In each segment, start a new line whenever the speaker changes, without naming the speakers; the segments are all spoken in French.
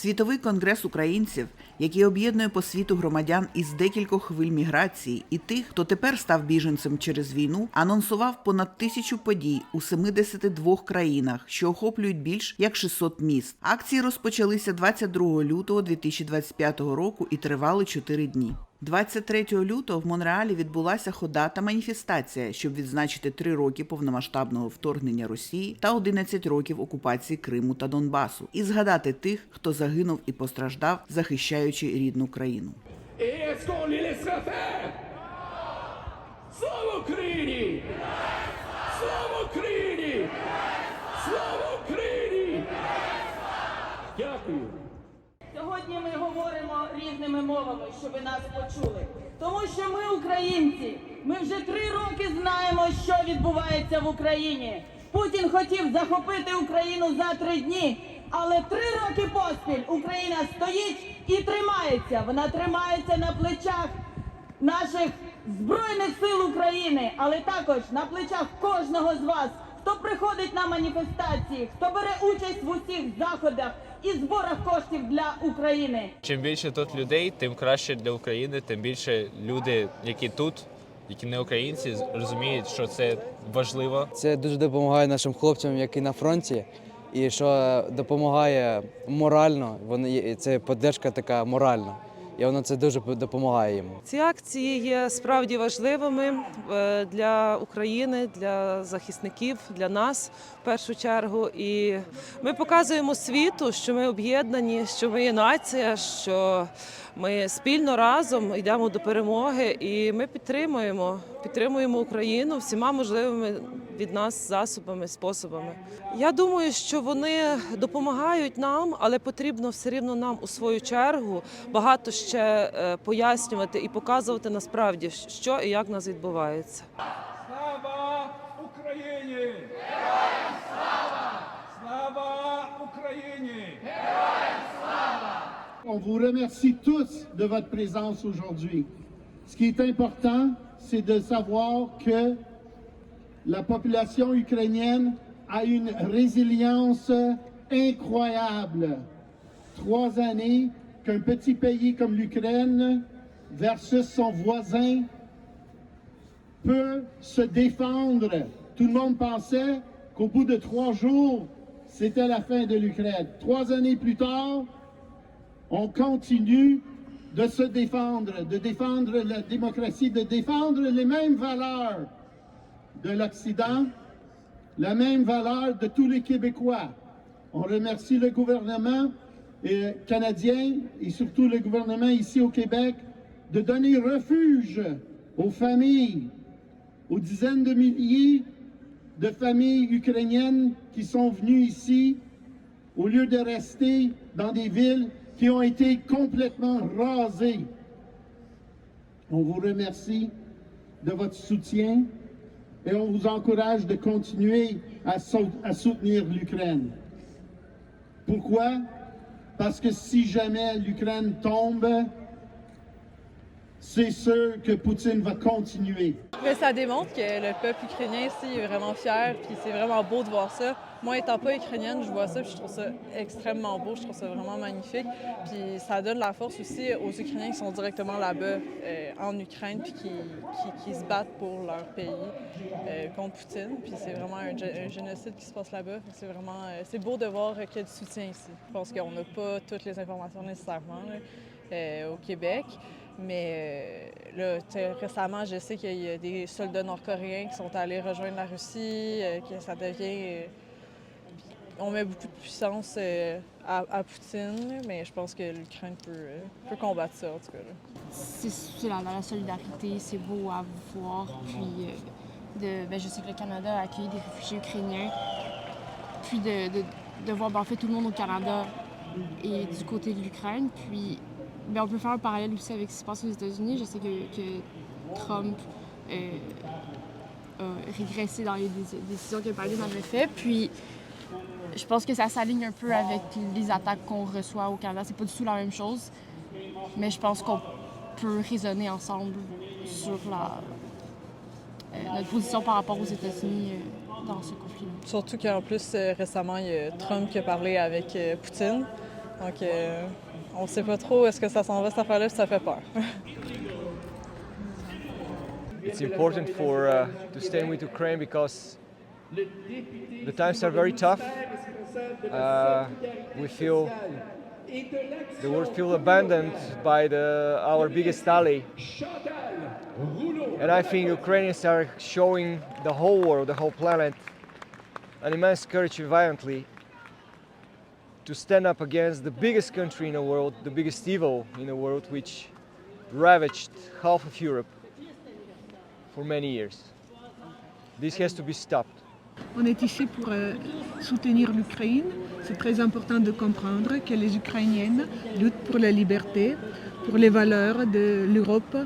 Світовий конгрес українців, який об'єднує по світу громадян із декількох хвиль міграції і тих, хто тепер став біженцем через війну, анонсував понад тисячу подій у 72 країнах, що охоплюють більш як 600 міст. Акції розпочалися 22 лютого 2025 року і тривали 4 дні. 23 лютого в Монреалі відбулася хода та маніфестація, щоб відзначити три роки повномасштабного вторгнення Росії та 11 років окупації Криму та Донбасу, і згадати тих, хто загинув і постраждав, захищаючи рідну країну.
Слава Україні! Слава Україні! Слава Україні! Дякую.
Сьогодні ми різними мовами, щоб нас почули. Тому що ми українці. Ми вже три роки знаємо, що відбувається в Україні. Путін хотів захопити Україну за три дні, але три роки поспіль Україна стоїть і тримається. Вона тримається на плечах наших збройних сил України, але також на плечах кожного з вас, хто приходить на маніфестації, хто бере участь в усіх заходах і зборах коштів для України.
Чим більше тут людей, тим краще для України, тим більше люди, які тут, які не українці, розуміють, що це важливо.
Це дуже допомагає нашим хлопцям, які на фронті, і що допомагає морально. Вони це підтримка така моральна, і воно це дуже допомагає їм.
Ці акції є справді важливими е, для України, для захисників, для нас в першу чергу. І ми показуємо світу, що ми об'єднані, що ми є нація, що ми спільно разом йдемо до перемоги, і ми підтримуємо, підтримуємо Україну всіма можливими від нас засобами, способами. Я думаю, що вони допомагають нам, але потрібно все рівно нам у свою чергу багато ще е, пояснювати і показувати насправді, що і як в нас відбувається.
On vous remercie tous de votre présence aujourd'hui. Ce qui est important, c'est de savoir que la population ukrainienne a une résilience incroyable. Trois années qu'un petit pays comme l'Ukraine versus son voisin peut se défendre. Tout le monde pensait qu'au bout de trois jours, c'était la fin de l'Ukraine. Trois années plus tard, on continue de se défendre, de défendre la démocratie, de défendre les mêmes valeurs de l'Occident, la même valeur de tous les Québécois. On remercie le gouvernement euh, canadien et surtout le gouvernement ici au Québec de donner refuge aux familles, aux dizaines de milliers de familles ukrainiennes qui sont venues ici au lieu de rester dans des villes qui ont été complètement rasées. On vous remercie de votre soutien et on vous encourage de continuer à, à soutenir l'Ukraine. Pourquoi? Parce que si jamais l'Ukraine tombe, c'est sûr que Poutine va continuer.
Mais ça démontre que le peuple ukrainien ici est vraiment fier, puis c'est vraiment beau de voir ça. Moi, étant pas ukrainienne, je vois ça, puis je trouve ça extrêmement beau, je trouve ça vraiment magnifique. Puis ça donne la force aussi aux Ukrainiens qui sont directement là-bas, euh, en Ukraine, puis qui, qui- se battent pour leur pays euh, contre Poutine. Puis c'est vraiment un, gé- un génocide qui se passe là-bas. C'est vraiment, euh, c'est beau de voir qu'il y a du soutien ici. Je pense qu'on n'a pas toutes les informations nécessairement euh, au Québec. Mais euh, là, récemment, je sais qu'il y a des soldats nord-coréens qui sont allés rejoindre la Russie, euh, que ça devient. on met beaucoup de puissance à, Poutine, mais je pense que l'Ukraine peut, peut combattre ça, en tout cas.
c'est c'est la, solidarité, c'est beau à voir. Puis, de, ben, je sais que le Canada a accueilli des réfugiés ukrainiens. Puis de, de, voir ben, en fait tout le monde au Canada et du côté de l'Ukraine. Puis ben, on peut faire un parallèle aussi avec ce qui se passe aux États-Unis. Je sais que, Trump a régressé dans les dé- décisions que Biden avait fait. Puis je pense que ça s'aligne un peu avec les attaques qu'on reçoit au Canada. C'est pas du tout la même chose. Mais je pense qu'on peut raisonner ensemble sur euh, notre position par rapport aux États-Unis euh, dans ce conflit.
Surtout qu'en plus, euh, récemment, il y a Trump qui a parlé avec Poutine.
Donc, on ne sait pas trop est-ce que ça s'en va cette affaire-là, ça fait peur.
It's important for uh, to stand with Ukraine because the times are very tough. Uh, we feel the world feel abandoned by the our biggest ally, and I think Ukrainians are showing the whole world, the whole planet, an immense courage violently to stand up against the biggest country in the world, the biggest evil in the world, which ravaged half of Europe for many years. This has to be stopped.
On est ici pour euh, soutenir l'Ukraine. C'est très important de comprendre que les Ukrainiennes luttent pour la liberté, pour les valeurs de l'Europe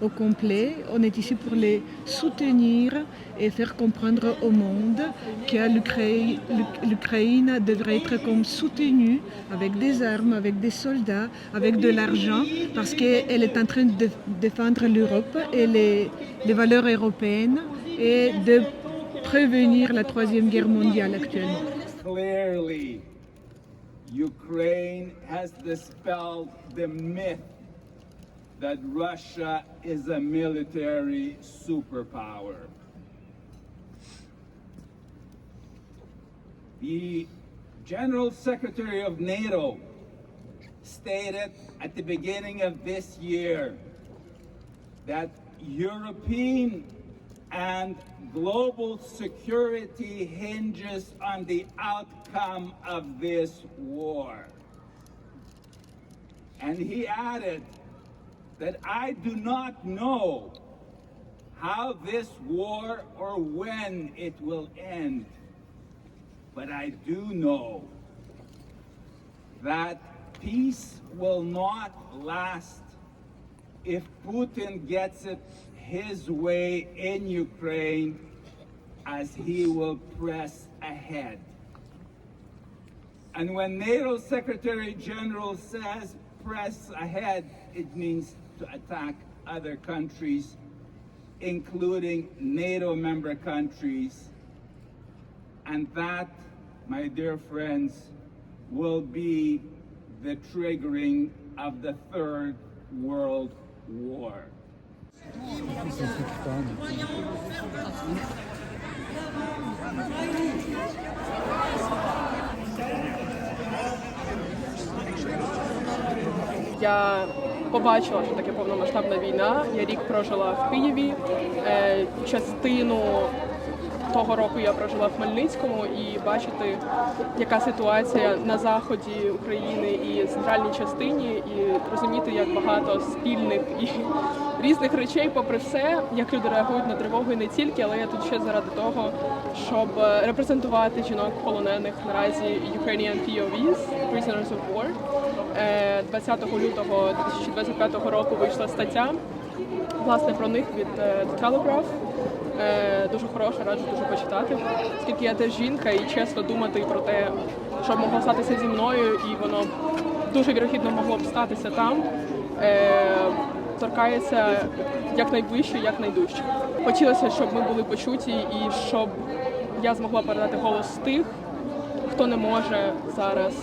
au complet. On est ici pour les soutenir et faire comprendre au monde que l'Ukraine- devrait être soutenue avec des armes, avec des soldats, avec de l'argent, parce qu'elle est en train de défendre l'Europe et les, les valeurs européennes et de prévenir la Troisième Guerre mondiale actuellement.
Clearly, Ukraine has dispelled the myth that Russia is a military superpower. The General Secretary of NATO stated at the beginning of this year that European and global security hinges on the outcome of this war. And he added that I do not know how this war or when it will end, but I do know that peace will not last if Putin gets it his way in Ukraine as he will press ahead. And when NATO Secretary General says press ahead, it means to attack other countries, including NATO member countries. And that, my dear friends, will be the triggering of the Third World War.
Я побачила, що таке повномасштабна війна. Я рік прожила в Києві. Е, Частину того року я прожила в Хмельницькому і бачити, яка ситуація на заході України і центральній частині, і розуміти, як багато спільних і різних речей, попри все, як люди реагують на тривогу і не тільки, але я тут ще заради того, щоб е, репрезентувати жінок полонених наразі Ukrainian POVs, Prisoners of War. Е, 20 лютого 2025 року вийшла стаття власне про них від е, The Telegraph. Е, Дуже хороша, раджу дуже почитати. Оскільки я теж жінка і чесно думати про те, що могло статися зі мною, і воно дуже вірогідно могло б статися там. е, Торкається якнайближче, якнайдужче. Хотілося, щоб ми були почуті і щоб я змогла передати голос тих, хто не може зараз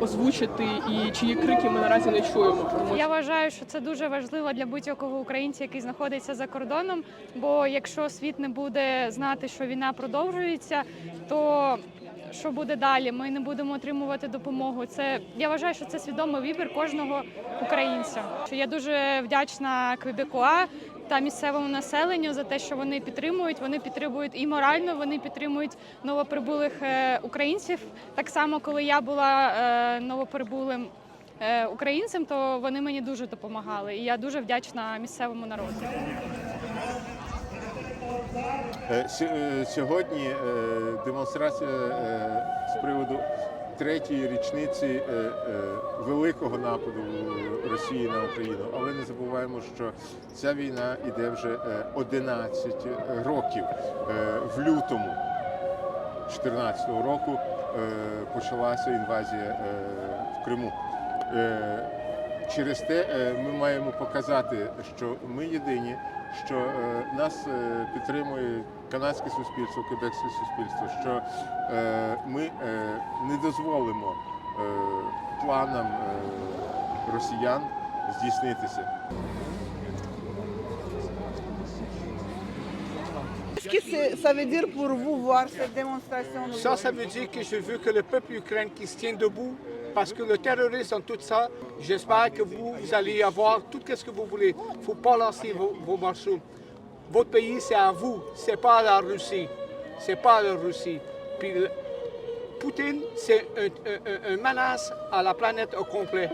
озвучити і чиї крики ми наразі не чуємо. Тому
Я вважаю, що це дуже важливо для будь-якого українця, який знаходиться за кордоном. Бо якщо світ не буде знати, що війна продовжується, то що буде далі? Ми не будемо отримувати допомогу. Це я вважаю, що це свідомий вибір кожного українця. Я дуже вдячна Квебекуа та місцевому населенню за те, що вони підтримують. Вони підтримують і морально, вони підтримують новоприбулих е, українців. Так само, коли я була е, новоприбулим е, українцем, то вони мені дуже допомагали. І я дуже вдячна місцевому народу.
Сьо- Сьогодні демонстрація з приводу третьої річниці е, е, великого нападу Росії на Україну. Але не забуваємо, що ця війна іде вже е, 11 років. Е, В лютому 2014 року почалася інвазія в Криму. Через те ми маємо показати, що ми єдині, що нас підтримує канадське суспільство, кебекське суспільство, що е, ми е, не дозволимо планам е, росіян здійснитися.
Qu'est-ce que ça veut dire pour vous voir cette démonstration
Ça, ça veut dire que je veux que le peuple ukrainien qui se tient debout, parce que le terrorisme dans tout ça, j'espère que vous, vous allez avoir tout ce que vous voulez. Il ne faut pas lancer vos, vos morceaux. Votre pays, c'est à vous, c'est pas la Russie. C'est pas la Russie. Puis Poutine, c'est un- un- une menace à la planète au complet.